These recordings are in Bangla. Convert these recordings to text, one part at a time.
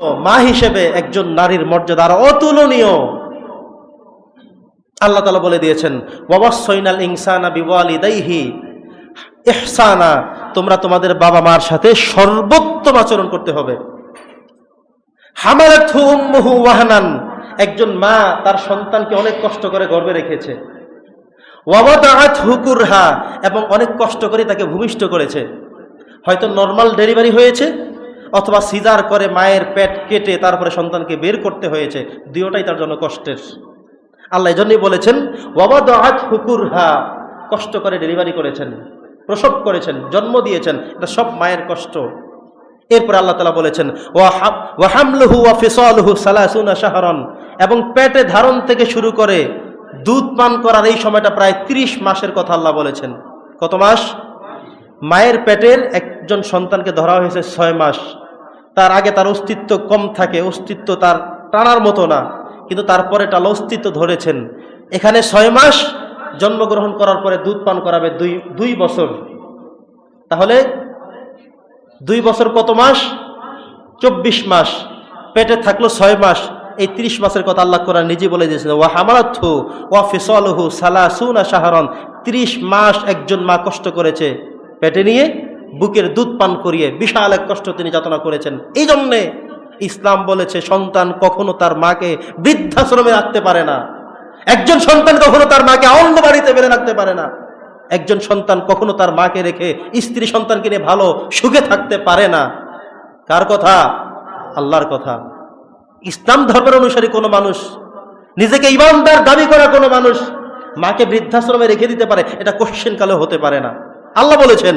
মা হিসেবে একজন নারীর মর্যাদা আরও অতুলনীয়। আল্লাহ তালা বলে দিয়েছেন ওয়াবাসইনাল ইনসানা বিওয়ালিদাইহি ইহসানা। তোমরা তোমাদের বাবা মার সাথে সর্বোত্তম আচরণ করতে হবে। ওয়াহানান। একজন মা তার সন্তানকে অনেক কষ্ট করে গর্বে রেখেছে। হুকুরহা এবং অনেক কষ্ট করে তাকে ভূমিষ্ঠ করেছে। হয়তো নর্মাল ডেলিভারি হয়েছে অথবা সিজার করে মায়ের পেট কেটে তারপরে সন্তানকে বের করতে হয়েছে দুয়োটাই তার জন্য কষ্টের। আল্লাহ এজন্যই বলেছেন, ওয়াবাদাআত হুকুরহা কষ্ট করে ডেলিভারি করেছেন, প্রসব করেছেন, জন্ম দিয়েছেন, এটা সব মায়ের কষ্ট। এরপর আল্লাহ তালা বলেছেন ওয়াহামলুহু ওয়া ফিসালুহু সালাসুনা শাহরন এবং পেটে ধারণ থেকে শুরু করে দুধ পান করার এই সময়টা প্রায় ৩০ মাসের কথা আল্লাহ বলেছেন। কত মাস? মায়ের পেটের একজন সন্তানকে ধরা হয়েছে ছয় মাস। তার আগে তার অস্তিত্ব কম থাকে, অস্তিত্ব তার টানার মতো না। কিন্তু তারপরে টাল অস্তিত্ব ধরেছেন। এখানে ছয় মাস জন্মগ্রহণ করার পরে দুধ পান করাবে দুই দুই বছর। তাহলে দুই বছর কত মাস? চব্বিশ মাস। পেটে থাকল ছয় মাস। এই তিরিশ মাসের কথা আল্লাহ কোরআন নিজে বলে দিয়েছেন, ওয়া হামালাথু ওয়া ফিসলহু সালাসুনা শাহরন। তিরিশ মাস একজন মা কষ্ট করেছে পেটে নিয়ে বুকের দুধ পান করিয়ে বিশাল এক কষ্ট তিনি যাতনা করেছেন। এই জন্যে ইসলাম বলেছে, সন্তান কখনো তার মাকে বৃদ্ধাশ্রমে রাখতে পারে না। একজন সন্তান কখনো তার মাকে অন্য বাড়িতে বেড়ে রাখতে পারে না। একজন সন্তান কখনো তার মাকে রেখে স্ত্রী সন্তানকে নিয়ে ভালো সুখে থাকতে পারে না। কার কথা? আল্লাহর কথা। ইসলাম ধর্মের অনুসারী কোনো মানুষ, নিজেকে ইমানদার দাবি করা কোনো মানুষ মাকে বৃদ্ধাশ্রমে রেখে দিতে পারে, এটা কোশ্চেন কালে হতে পারে না। আল্লাহ বলেছেন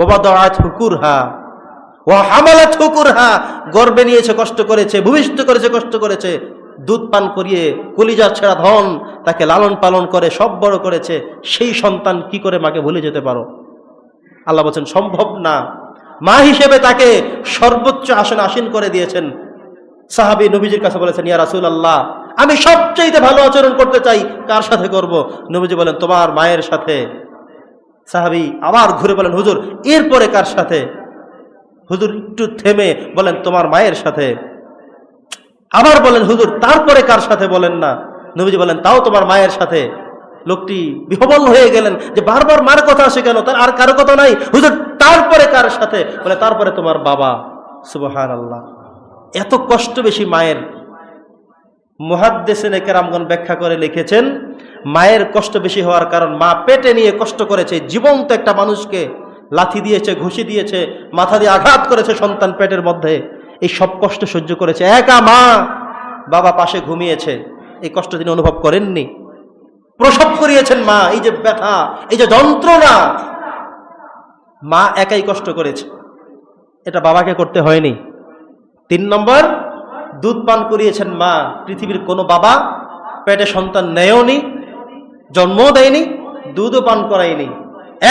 বাবা দাঁড়াত হুকুর হা ও হামালাত হুকুর হা গর্বে নিয়েছে, কষ্ট করেছে, ভূমিষ্ঠ করেছে, কষ্ট করেছে, দুধ পান করিয়ে কলিজার ছেঁড়া ধন তাকে লালন পালন করে, সব বড় করেছে, সেই সন্তান কি করে মাকে ভুলে যেতে পারো? আল্লাহ বলছেন, সম্ভব না। মা হিসেবে তাকে সর্বোচ্চ আসনে আসীন করে দিয়েছেন। সাহাবি নবীজির কাছে বলেছেন, ইয়া রাসুল আল্লাহ আমি সবচাইতে ভালো আচরণ করতে চাই, কার সাথে করব? নবীজি বলেন, তোমার মায়ের সাথে। সাহাবি আবার ঘুরে বলেন, হুজুর, এরপরে কার সাথে? হুজুর একটু থেমে বলেন, তোমার মায়ের সাথে। আবার বলেন, হুজুর, তারপরে কার সাথে? বলেন না। নবীজি বলেন, তাও তোমার মায়ের সাথে। লোকটি বিহবল হয়ে গেলেন যে, বারবার মার কথা আসে কেন? তার আর কারও কথা নাই। হুজুর, তারপরে কার সাথে? বলে, তারপরে তোমার বাবা। সুবহান আল্লাহ এত কষ্ট বেশি মায়ের। মুহাদ্দেসিনে কেরামগণ ব্যাখ্যা করে লিখেছেন মায়ের কষ্ট বেশি হওয়ার কারণ মা পেটে নিয়ে কষ্ট করেছে, জীবন্ত একটা মানুষকে লাথি দিয়েছে, ঘুষি দিয়েছে, মাথা দিয়ে আঘাত করেছে সন্তান পেটের মধ্যে। এই সব কষ্ট সহ্য করেছে। একা মা বাবা পাশে ঘুমিয়েছে। এই কষ্ট তিনি অনুভব করেননি। প্রসব করিয়েছেন মা। এই যে ব্যথা, এই যে যন্ত্রণা, মা একাই কষ্ট করেছে। এটা বাবাকে করতে হয়নি। তিন নম্বর, দুধ পান করিয়েছেন মা। পৃথিবীর কোনো বাবা পেটে সন্তান নেয়নি। জন্মও দেয়নি, দুধও পান করায়নি।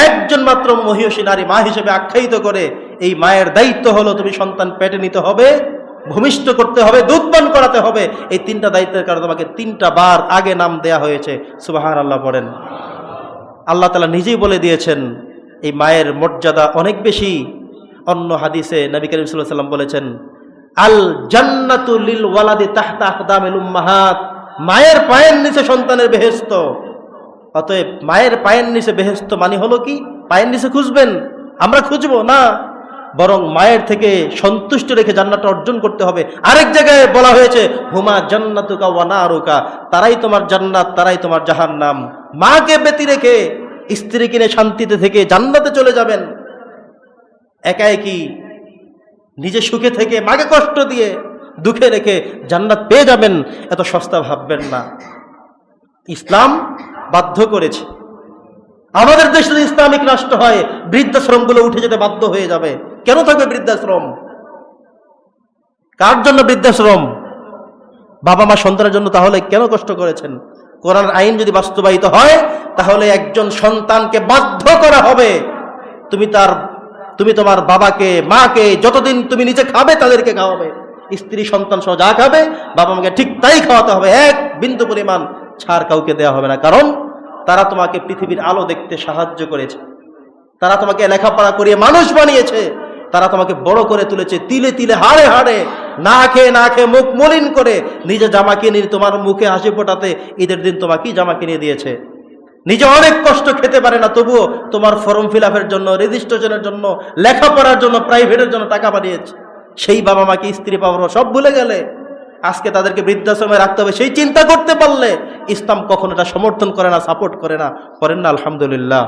একজন মাত্র মহিষী নারী মা হিসেবে আখ্যায়িত করে এই মায়ের দায়িত্ব হলো, তুমি সন্তান পেটে নিতে হবে, ভূমিষ্ঠ করতে হবে, দুধ পান করাতে হবে। এই তিনটা দায়িত্বের কারণে তোমাকে তিনটা বার আগে নাম দেয়া হয়েছে। সুবাহান আল্লাহ পড়েন। আল্লাহ তালা নিজেই বলে দিয়েছেন, এই মায়ের মর্যাদা অনেক বেশি। অন্য হাদিসে নবী করিম সাল্লাম বলেছেন, আল জান্নাতুল ওয়ালাদি তাহতা উম্মাহাত। মায়ের পায়ের নিচে সন্তানের বেহেস্ত অতএব মায়ের পায়ের নিচে বেহেস্ত মানে হলো কি? পায়ের নিচে খুঁজবেন, আমরা খুঁজবো, না। বরং মায়ের থেকে সন্তুষ্ট রেখে জান্নাতটা অর্জন করতে হবে। আরেক জায়গায় বলা হয়েছে, হুমা জান্নাতুকা ওয়ানা আরুকা তারাই তোমার জান্নাত, তারাই তোমার জাহান্নাম। মাকে ব্যতি রেখে স্ত্রী কিনে শান্তিতে থেকে জান্নাতে চলে যাবেন। একা একই নিজে সুখে থেকে মাকে কষ্ট দিয়ে দুঃখে রেখে জান্নাত পেয়ে যাবেন? এত সস্তা ভাববেন না। ইসলাম বাধ্য করেছে। আমাদের দেশে যদি ইসলামিক রাষ্ট্র হয়, বৃদ্ধাশ্রমগুলো উঠে যেতে বাধ্য হয়ে যাবে। কেন থাকবে বৃদ্ধাশ্রম? কার জন্য বৃদ্ধাশ্রম? বাবা মা সন্তানের জন্য তাহলে কেন কষ্ট করেছেন? কোরআন আইন যদি বাস্তবায়িত হয়, তাহলে একজন সন্তানকে বাধ্য করা হবে। তুমি তার, তুমি তোমার বাবাকে, মাকে যতদিন তুমি নিজে খাবে, তাদেরকে খাওয়াবে। স্ত্রী সন্তান সহ যা খাবে, বাবা মাকে ঠিক তাই খাওয়াতে হবে। এক বিন্দু পরিমাণ ছাড় কাউকে দেওয়া হবে না। কারণ তারা তোমাকে পৃথিবীর আলো দেখতে সাহায্য করেছে। তারা তোমাকে লেখাপড়া করিয়ে মানুষ বানিয়েছে। তারা তোমাকে বড় করে তুলেছে তিলে তিলে, হাড়ে হাড়ে, না খেয়ে না খেয়ে মুখ মলিন করে নিজে জামা কিনে তোমার মুখে হাসি ফোটাতে ঈদের দিন তোমাকেই জামা কিনে দিয়েছে? নিজে অনেক কষ্ট খেতে পারে না, তবুও তোমার ফর্ম ফিল জন্য রেজিস্ট্রেশনের জন্য, লেখাপড়ার জন্য প্রাইভেটের জন্য টাকা পাঠিয়েছে সেই বাবা মাকে স্ত্রী পাবো সব ভুলে গেলে। আজকে তাদেরকে বৃদ্ধাশ্রমে রাখতে হবে, সেই চিন্তা করতে পারলে ইসলাম কখনো এটা সমর্থন করে না সাপোর্ট করে না। করেন না, আলহামদুলিল্লাহ।